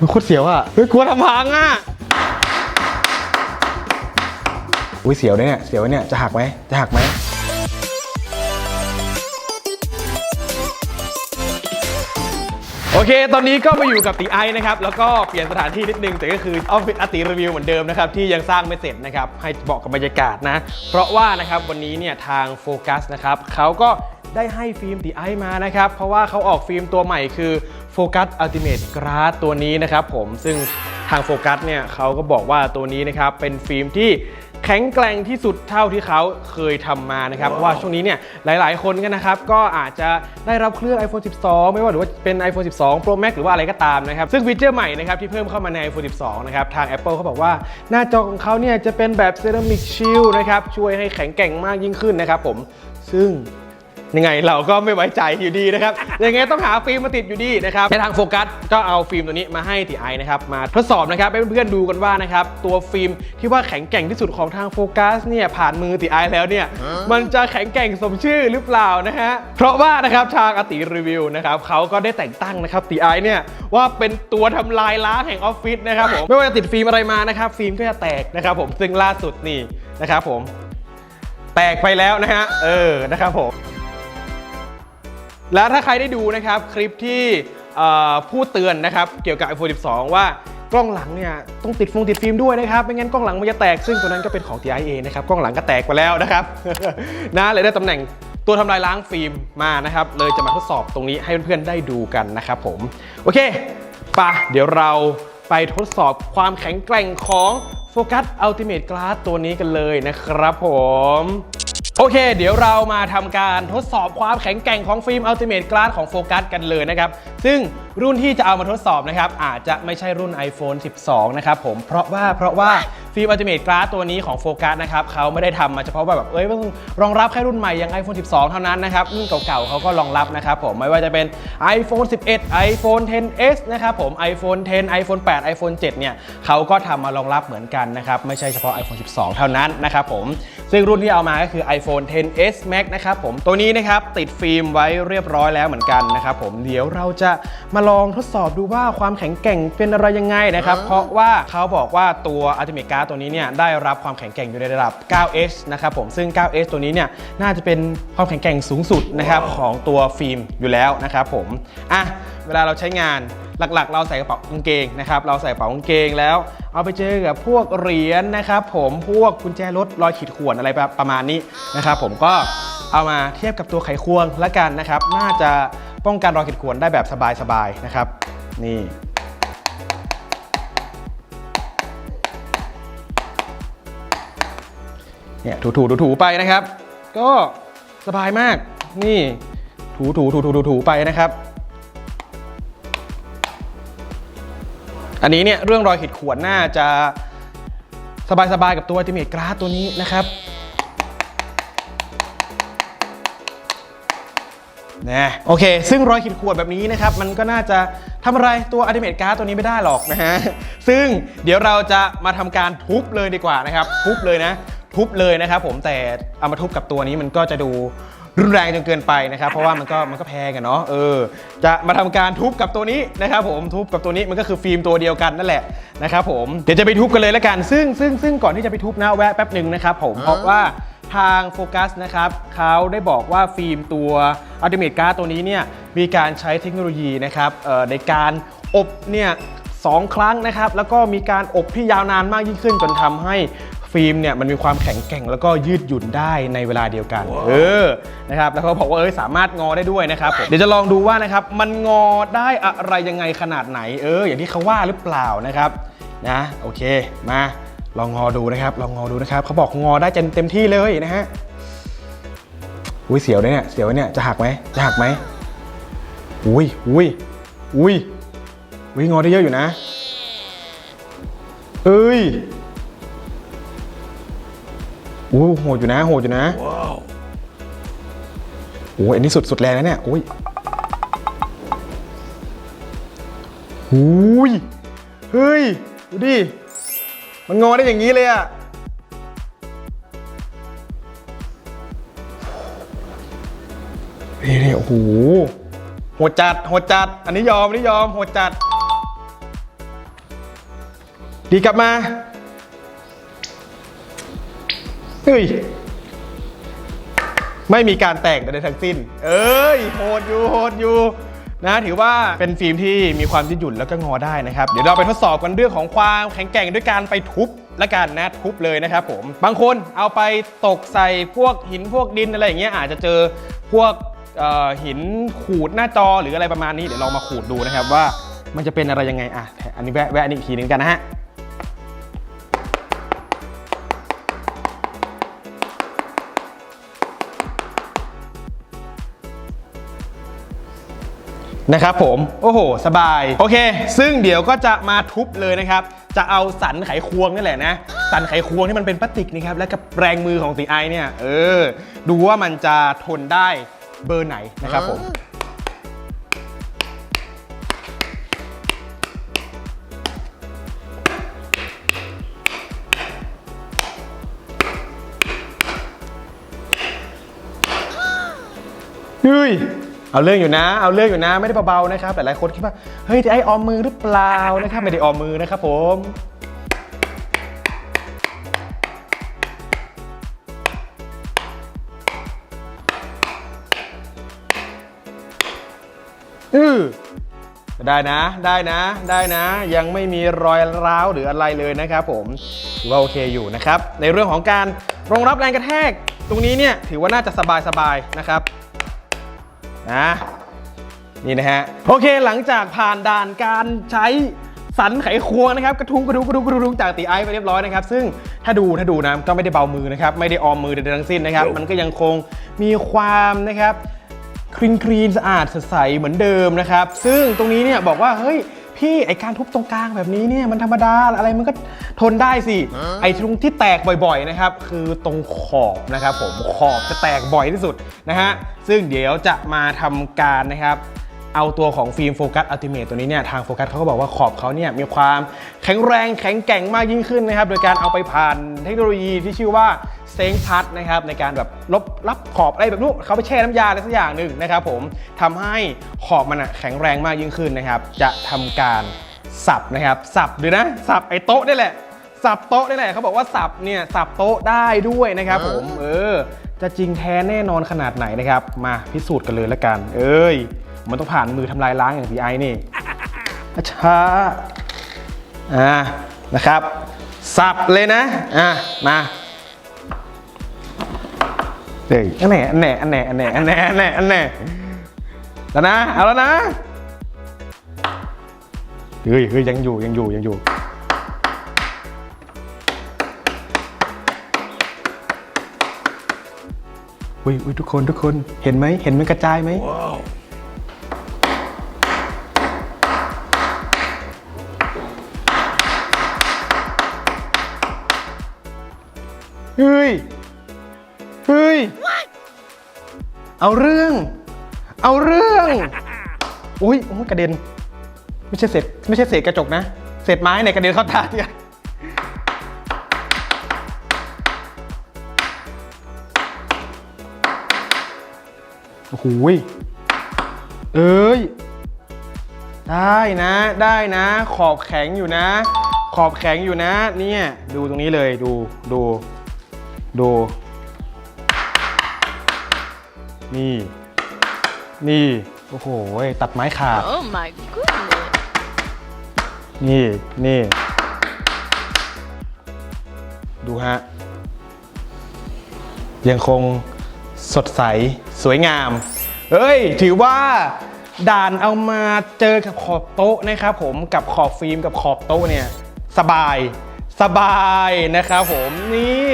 มันโคตรเสียวอะเฮ้ยกลัวทำพังอะอุ้ยเสียวเนี่ย เสียวเนี่ย จะหักไหม จะหักไหม โอเค ตอนนี้ก็มาอยู่กับตีไอนะครับ แล้วก็เปลี่ยนสถานที่นิดนึง แต่ก็คือออฟฟิศอติรีวิวเหมือนเดิมนะครับ ที่ยังสร้างไม่เสร็จนะครับ ให้เหมาะกับบรรยากาศนะ เพราะว่านะครับวันนี้เนี่ยทางโฟกัสนะครับเขาก็ ได้ให้ฟิล์มตีไอมานะครับ เพราะว่าเขาออกฟิล์มตัวใหม่คือโฟกัสอัลติเม e กราสตัวนี้นะครับผมซึ่งทางโฟกัสเนี่ยเขาก็บอกว่าตัวนี้นะครับเป็นฟิล์มที่แข็งแกร่งที่สุดเท่าที่เขาเคยทำมานะครับ เพราะว่าช่วงนี้เนี่ยหลาย ๆ คนกันนะครับ ก็อาจจะได้รับเครื่อง iPhone 12 ไม่ว่าหรือว่าเป็น iPhone 12 Pro Max หรือว่าอะไรก็ตามนะครับ ซึ่งฟีเจอร์ใหม่นะครับที่เพิ่มเข้ามาใน iPhone 12 นะครับ ทาง Apple เขาบอกว่าหน้าจอของเขาเนี่ยจะเป็นแบบ Ceramic Shield นะครับ ช่วยให้แข็งแกร่งมากยิ่งขึ้นนะครับผมซึ่ง ยังไงเราก็ไม่ไว้ใจอยู่ดีนะครับ ยังไงต้องหาฟิล์มมาติดอยู่ดีนะครับในทางโฟกัสก็เอาฟิล์มตัวนี้มาให้ตีไอนะครับมาทดสอบนะครับให้เพื่อนๆดูกันว่านะครับตัวฟิล์มที่ว่าแข็งแกร่งที่สุดของทางโฟกัสเนี่ยผ่านมือตีไอแล้วเนี่ยมันจะแข็งแกร่งสมชื่อหรือเปล่านะฮะเพราะว่านะครับทางอติรีวิวนะครับเขาก็ได้แต่งตั้งนะครับตีไอเนี่ยว่าเป็นตัวทำลายล้างแห่งออฟฟิศนะครับผมไม่ว่าจะติดฟิล์มอะไรมานะครับฟิล์มก็จะแตกนะครับผมซึ่งล่าสุดนี่นะครับผม แตกไปแล้วนะฮะเออนะครับผม แล้วถ้าใครได้ดูนะครับคลิปที่เอ่อพูดเตือนนะครับเกี่ยวกับ iPhone 12 ว่ากล้องหลังเนี่ยต้องติดฟงติดฟิล์มด้วยนะครับไม่งั้นกล้องหลังมันจะแตกซึ่งตัวนั้นก็เป็นของ TI เอนะครับกล้องหลังก็แตกไปแล้วนะครับนะเลยได้ตำแหน่งตัวทำลายล้างฟิล์มมานะครับเลยจะมาทดสอบตรงนี้ให้เพื่อนๆได้ดูกันนะครับผมโอเคปะเดี๋ยวเราไปทดสอบความแข็งแกร่งของ Focus Ultimate Glass ตัวนี้กันเลยนะครับผม โอเค เดี๋ยวเรามาทำการทดสอบความแข็งแกร่งของฟิล์ม Ultimate Glass ของโฟกัสกันเลยนะครับ ซึ่งรุ่นที่จะเอามาทดสอบนะครับ อาจจะไม่ใช่รุ่น iPhone 12 นะครับผม เพราะว่าเพราะว่าฟิล์ม Ultimate Glass ตัวนี้ของโฟกัสนะครับเขาไม่ได้ทำมาเฉพาะแบบเอ้ยต้องรองรับแค่รุ่นใหม่อย่าง iPhone 12 เท่านั้นนะครับ รุ่นเก่าๆเขาก็รองรับนะครับผม ไม่ว่าจะเป็น iPhone 11 iPhone 10s นะครับผม iPhone 10 iPhone 8 iPhone 7 เนี่ยเขาก็ทำมารองรับเหมือนกันนะครับ ไม่ใช่เฉพาะ iPhone 12 เท่านั้นนะครับผม ซึ่งรุ่นที่เอามาก็คือ iPhone 10s Max นะครับผมตัวนี้นะครับติดฟิล์มไว้เรียบร้อยแล้วเหมือนกันนะครับผมเดี๋ยวเราจะมาลองทดสอบดูว่าความแข็งแกร่งเป็นอะไรยังไงนะครับ เพราะว่าเขาบอกว่าตัว Ultimate Guard ตัวนี้เนี่ยได้รับความแข็งแกร่งอยู่ในระดับ 9h นะครับผมซึ่ง 9h ตัวนี้เนี่ยน่าจะเป็นความแข็งแกร่งสูงสุดนะครับของตัวฟิล์มอยู่แล้วนะครับผมอะเวลาเราใช้งาน หลักๆ เราใส่กระเป๋ากางเกงนะครับเราใส่กระเป๋ากางเกงแล้ว เอาไปเจอกับพวกเหรียญนะครับผมพวกกุญแจรถรอยขีดข่วนอะไรแบบประมาณนี้นะครับผมก็เอามาเทียบกับตัวไขควงละกันนะครับ น่าจะป้องกันรอยขีดข่วนได้แบบสบายๆนะครับ นี่เนี่ยถูถูถูถูๆไปนะครับ ก็สบายมากนี่ถูถูถูถูถูถูไปนะครับ อันนี้เนี่ยเรื่องรอยขีดข่วนน่าจะสบายๆกับตัว Ultimate Glass ตัวนี้นะครับนะโอเค ซึ่งรอยขีดข่วนแบบนี้นะครับ มันก็น่าจะทำอะไรตัว Ultimate Glass ตัวนี้ไม่ได้หรอกนะฮะ ซึ่งเดี๋ยวเราจะมาทำการทุบเลยดีกว่านะครับ ทุบเลยนะ ทุบเลยนะครับผมแต่เอามาทุบกับตัวนี้มันก็จะดู รุนแรงจนเกินไปนะครับ เพราะว่ามันก็มันก็แพงอะเนาะเออจะมาทำการทุบกับตัวนี้นะครับผมทุบกับตัวนี้มันก็คือฟิล์มตัวเดียวกันนั่นแหละนะครับผมเดี๋ยวจะไปทุบกันเลยละกัน ซึ่งซึ่งซึ่งก่อนที่จะไปทุบนะแวะแป๊บหนึ่งนะครับผมเพราะว่าทางโฟกัสนะครับเขาได้บอกว่าฟิล์มตัว Ultimate Guard ตัวนี้เนี่ยมีการใช้เทคโนโลยีนะครับเอ่อในการอบเนี่ยสองครั้งนะครับ แล้วก็มีการอบที่ยาวนานมากยิ่งขึ้นจนทำให้ ฟิล์มเนี่ยมันมีความแข็งแกร่งแล้วก็ยืดหยุ่นได้ในเวลาเดียวกัน เออ นะครับ แล้วเขาบอกว่าเออสามารถงอได้ด้วยนะครับผมเดี๋ยวจะลองดูว่านะครับมันงอได้อะไรยังไงขนาดไหน เออ อย่างที่เขาว่าหรือเปล่านะครับ นะ โอเค มา ลองงอดูนะครับ ลองงอดูนะครับ เขาบอกงอได้เต็มเต็มที่เลยนะฮะ อุ้ยเสียวเนี่ย เสียวเนี่ย จะหักไหมจะหักไหมอุ้ยอุ้ยอุ้ยอุ้ยงอได้เยอะอยู่นะ เอ้ยโอ้โหดอยู่นะโหดอยู่นะว้าวโอ้ยอันนี้สุดสุดแรงนะเนี่ยโอ้ยหูยเฮ้ย ดูดิ มันงอได้อย่างนี้เลยอะนี่นี่โอ้โหโหดจัดโหดจัด อันนี้ยอม อันนี้ยอมโหดจัด ดีกลับมา เฮ้ย ไม่มีการแต่งใดๆทั้งสิ้น เอ้ย โหดอยู่ โหดอยู่ นะ ถือว่าเป็นฟิล์มที่มีความยืดหยุ่นแล้วก็งอได้นะครับ เดี๋ยวเราไปทดสอบกันเรื่องของความแข็งแกร่งด้วยการไปทุบละกันนะทุบเลยนะครับผม บางคนเอาไปตกใส่พวกหินพวกดินอะไรอย่างเงี้ยอาจจะเจอพวกหินขูดหน้าจอหรืออะไรประมาณนี้เดี๋ยวลองมาขูดดูนะครับว่ามันจะเป็นอะไรยังไงอะอันนี้แวะแวะอันนี้อีกทีนึงกันนะฮะ นะครับผมโอ้โห สบาย โอเค ซึ่งเดี๋ยวก็จะมาทุบเลยนะครับ จะเอาสันไขควงนี่แหละนะ สันไขควงที่มันเป็นพลาสติกนะครับ และกับแรงมือของสีไอเนี่ย เออ ดูว่ามันจะทนได้เบอร์ไหนนะครับผมเฮ้ย เอาเรื่องอยู่นะ เอาเรื่องอยู่นะ ไม่ได้เบาๆนะครับแต่หลายคนคิดว่า เฮ้ยจะไอออมมือหรือเปล่านะครับ ไม่ได้ออมมือนะครับผมอือได้นะ ได้นะ ได้นะ ยังไม่มีรอยร้าวหรืออะไรเลยนะครับผมถือว่าโอเคอยู่นะครับ ในเรื่องของการรองรับแรงกระแทก ตรงนี้เนี่ยถือว่าน่าจะสบายๆนะครับ นะนี่นะฮะโอเคหลังจากผ่านด่านการใช้สันไขควงนะครับกระทุ้งกระทุ้งกระทุ้งกระทุ้งจากตีไอซ์ไปเรียบร้อยนะครับซึ่งถ้าดูถ้าดูนะก็ไม่ได้เบามือนะครับไม่ได้ออมมือใดๆทั้งสิ้นนะครับมันก็ยังคงมีความนะครับคลีนคลีนสะอาดสดใสเหมือนเดิมนะครับซึ่งตรงนี้เนี่ยบอกว่าเฮ้ย พี่ไอการทุบตรงกลางแบบนี้เนี่ยมันธรรมดาอะไรมันก็ทนได้สิ ไอตรงที่แตกบ่อยๆนะครับคือตรงขอบนะครับผมขอบจะแตกบ่อยที่สุดนะฮะซึ่งเดี๋ยวจะมาทำการนะครับ เอาตัวของฟิล์มโฟกัสอัลติเมทตัวนี้เนี่ยทางโฟกัสเขาก็บอกว่าขอบเขาเนี่ยมีความแข็งแรงแข็งแกร่งมากยิ่งขึ้นนะครับ โดยการเอาไปผ่านเทคโนโลยีที่ชื่อว่าเซงพัดนะครับในการแบบลบรับขอบอะไรแบบนู้นเขาไปแช่น้ำยาอะไรสักอย่างหนึ่งนะครับผมทำให้ขอบมันอะแข็งแรงมากยิ่งขึ้นนะครับ จะทำการสับนะครับสับดูนะสับไอ้โต๊ะนี่แหละสับโต๊ะนี่แหละเขาบอกว่าสับเนี่ยสับโต๊ะได้ด้วยนะครับผมเออจะจริงแท้แน่นอนขนาดไหนนะครับ มาพิสูจน์กันเลยละกัน เอ้ย มันต้องผ่านมือทำลายล้างอย่างพีไอนี่ช้าอ่านะครับ สับเลยนะ อะ มาเฮ้ยอันไหนอันไหนอันไหนอันไหนอันไหนอันไหนอันไหนแล้วนะ เอาแล้วนะเฮ้ยเฮ้ยยังอยู่ยังอยู่ยังอยู่อุ้ยอุ้ยทุกคนทุกคนเห็นไหมเห็นมันกระจายไหม ย เฮ้ย เอาเรื่อง เอาเรื่อง อุ้ยโอ้ยกระเด็น ไม่ใช่เศษไม่ใช่เศษกระจกนะ เศษไม้เนี่ยกระเด็นเข้าตาเนี่ยโอ้โหยเอ้ย ได้นะ ได้นะ ขอบแข็งอยู่นะ ขอบแข็งอยู่นะ เนี่ย ดูตรงนี้เลย ดู ดู ดูนี่ นี่ โอ้โหยตัดไม้ขาด Oh my goodness. นี่ นี่ ดูฮะ ยังคงสดใส สวยงามเฮ้ย ถือว่าด่านเอามาเจอกับขอบโต๊ะนะครับผมกับขอบฟิล์มกับขอบโต๊ะเนี่ย สบาย สบายนะครับผมนี่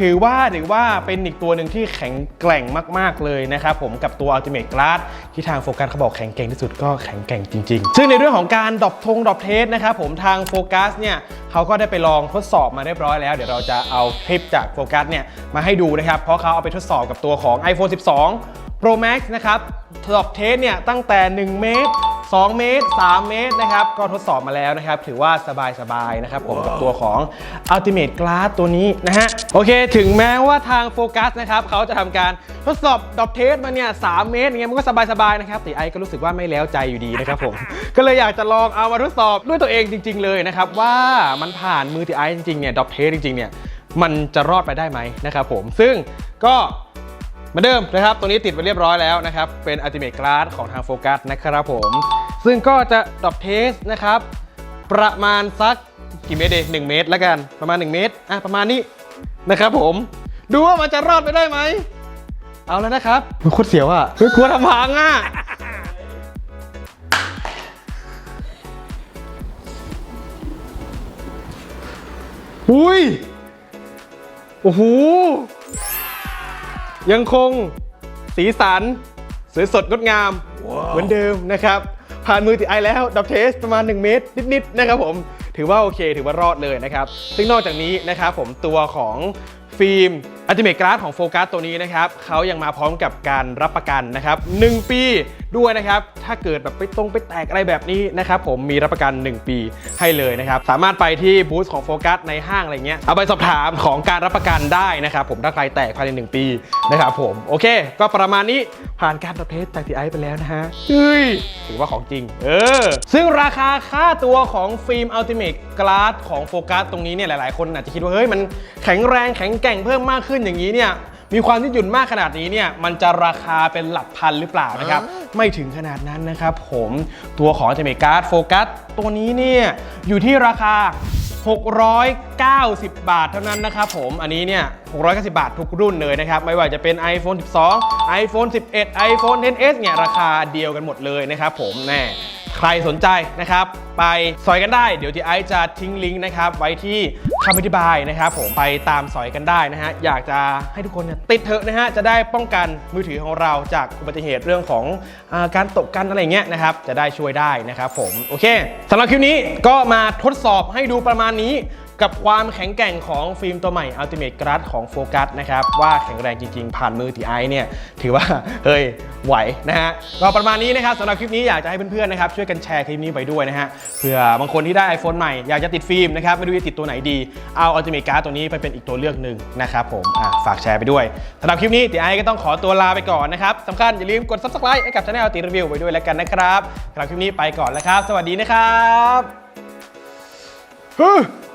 ถือว่าถือว่าเป็นอีกตัวหนึ่งที่แข็งแกร่งมาก ๆ เลยนะครับผมกับตัว Ultimate Glass ที่ทางโฟกัสเขาบอกแข็งแกร่งที่สุดก็แข็งแกร่งจริง ๆ ซึ่งในเรื่องของการดรอปทงดรอปเทสนะครับผมทางโฟกัสเนี่ยเขาก็ได้ไปลองทดสอบมาเรียบร้อยแล้ว เดี๋ยวเราจะเอาคลิปจากโฟกัสเนี่ยมาให้ดูนะครับ เพราะเขาเอาไปทดสอบกับตัวของ iPhone 12 Pro Max นะครับดรอปเทสเนี่ยตั้งแต่ 1 เมตร 2 เมตร 3 เมตรนะครับ ก็ทดสอบมาแล้วนะครับ ถือว่าสบายๆนะครับผมกับตัวของ Ultimate Glass ตัวนี้นะฮะ โอเค ถึงแม้ว่าทางโฟกัสนะครับเขาจะทำการทดสอบดอปเทสมาเนี่ย3เมตรอย่างเงี้ยมันก็สบายๆนะครับแต่ไอก็รู้สึกว่าไม่แล้วใจอยู่ดีนะครับผม ก็เลยอยากจะลองเอามาทดสอบด้วยตัวเองจริง ๆ เลยนะครับ ว่ามันผ่านมือที่ไอจริงๆเนี่ยดอปเทสจริงๆเนี่ยมันจะรอดไปได้ไหมนะครับผมซึ่งก็ เหมือนเดิมนะครับ ตัวนี้ติดไปเรียบร้อยแล้วนะครับ เป็น Ultimate Glass ของทางโฟกัสนะครับผม ซึ่งก็จะดรอปเทสนะครับ ประมาณสักกี่เมตรเองหนึ่งเมตรแล้วกัน ประมาณ 1 เมตร อะ ประมาณนี้นะครับผม ดูว่ามันจะรอดไปได้ไหม เอาแล้วนะครับโคตรเสียวอะเฮ้ยกลัวทำพังอะ อุ้ย โอ้โห ยังคงสีสันสวยสดงดงาม เหมือนเดิมนะครับ ผ่านมือติไอแล้วดับเทสประมาณ 1 เมตร นิดๆนะครับผมถือว่าโอเคถือว่ารอดเลยนะครับ ซึ่งนอกจากนี้นะครับผมตัวของฟิล์มอัลติเม e กราสของโฟกัสตัวนี้นะครับเขายังมาพร้อมกับการรับประกันนะครับ 1 ปีด้วยนะครับถ้าเกิดแบบไปตรงไปแตกอะไรแบบนี้นะครับผมมีรับประกัน 1 ปีให้เลยนะครับสามารถไปที่บูธของโฟกัสในห้างอะไรเงี้ยเอาไปสอบถามของการรับประกันได้นะครับผมถ้าใครแตกภายใน 1 ปีนะครับผมโอเค ก็ประมาณนี้ผ่านการประเภทจากทีไอไปแล้วนะฮะเฮ้ยถือว่าของจริง เออ ซึ่งราคาค่าตัวของฟิล์มอัลติเม e ก a s s ของโฟกัสตรงนี้เนี่ยหลาย ๆ คนอาจจะคิดว่าเฮ้ยมันแข็งแรงแข็งแกร่งเพิ่มมากขึ้นอย่างนี้เนี่ย มีความยืดหยุ่นมากขนาดนี้เนี่ยมันจะราคาเป็นหลักพันหรือเปล่านะครับไม่ถึงขนาดนั้นนะครับผมตัวของ Ultimate Guard Focus ตัวนี้เนี่ยอยู่ที่ราคา 690 บาทเท่านั้นนะครับผมอันนี้เนี่ย 690 บาททุกรุ่นเลยนะครับ ไม่ว่าจะเป็น iPhone 12 iPhone 11 iPhone 10s เนี่ยราคาเดียวกันหมดเลยนะครับผมแน่ ใครสนใจนะครับ ไปสอยกันได้ เดี๋ยวที่ไอซ์จะทิ้งลิงก์นะครับ ไว้ที่คำอธิบายนะครับผมไปตามสอยกันได้นะฮะอยากจะให้ทุกคนเนี่ยติดเถอะนะฮะจะได้ป้องกันมือถือของเราจากอุบัติเหตุเรื่องของอาการตกกันอะไรเงี้ยนะครับจะได้ช่วยได้นะครับผมโอเคสำหรับคลิปนี้ก็มาทดสอบให้ดูประมาณนี้ กับความแข็งแกร่งของฟิล์มตัวใหม่ Ultimate Glass ของโฟกัสนะครับ ว่าแข็งแรงจริง ๆ ผ่านมือทีไอเนี่ย ถือว่า เฮ้ย ไหวนะฮะก็ประมาณนี้นะครับสำหรับคลิปนี้อยากจะให้เพื่อนๆนะครับช่วยกันแชร์คลิปนี้ไปด้วยนะฮะเผื่อบางคนที่ได้ iPhone ใหม่อยากจะติดฟิล์มนะครับไม่รู้จะติดตัวไหนดีเอา Ultimate Glass ตัวนี้ไปเป็นอีกตัวเลือกหนึ่งนะครับผมฝากแชร์ไปด้วยสำหรับคลิปนี้ตีไอก็ต้องขอตัวลาไปก่อนนะครับสำคัญอย่าลืมกด subscribe ให้กับช anel ตีรีวิวไว้ด้วยแล้วกันนะครับสำหรับคลิปนี้ไปก่อนแล้วครับ สวัสดีนะครับ